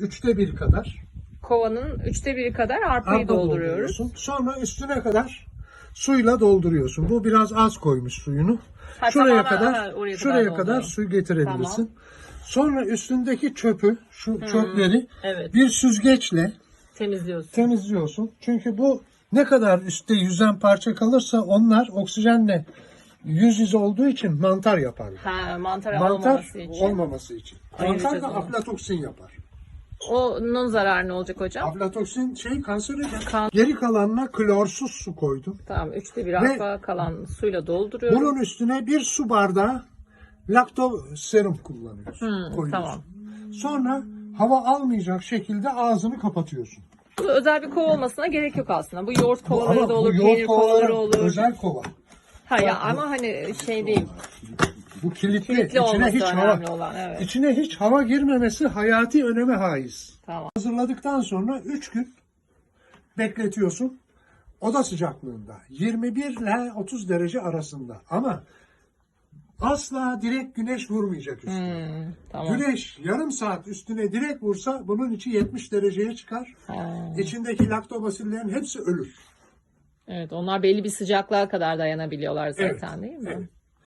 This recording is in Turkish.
üçte bir kadar Kovanın üçte biri kadar arpayı arpa dolduruyoruz. dolduruyorsun. Sonra üstüne kadar suyla dolduruyorsun. Bu biraz az koymuş suyunu. Ha, şuraya tamamen, kadar ha, oraya kadar şuraya kadar dolduruyorum. su getirebilirsin. Tamam. Sonra üstündeki çöpü, şu çöpleri Evet. bir süzgeçle Temizliyorsun. temizliyorsun. Çünkü bu ne kadar üstte yüzen parça kalırsa onlar oksijenle yüz yüze olduğu için mantar yaparlar. Ha, mantar, Mantar olmaması için. olmaması için. Mantar da aflatoksin yapar. Onun zararı ne olacak hocam? Aflatoksin şey kanserojen. Kan- Geri kalanına klorsuz su koydum. Tamam üçte bir arpa kalan suyla dolduruyorum. Bunun üstüne bir su bardağı lakto serum kullanıyorsun. Hmm, koyuyorsun. tamam. Sonra hava almayacak şekilde ağzını kapatıyorsun. Bu özel bir kova olmasına gerek yok aslında. Bu yoğurt kovaları da olur, peynir kovaları kovaları olur. Özel kova. Ha ya ama hani şey değil. Bu kilitli. Kilitli içine hiç hava, olan. Evet. içine hiç hava girmemesi hayati öneme haiz. Tamam. Hazırladıktan sonra 3 gün bekletiyorsun. Oda sıcaklığında 21 ile 30 derece arasında ama asla direkt güneş vurmayacak üstüne. Hmm, tamam. Güneş yarım saat üstüne direkt vursa bunun içi 70 dereceye çıkar. Ha, İçindeki laktobasillerin hepsi ölür. evet onlar belli bir sıcaklığa kadar dayanabiliyorlar zaten Evet, değil mi? Evet.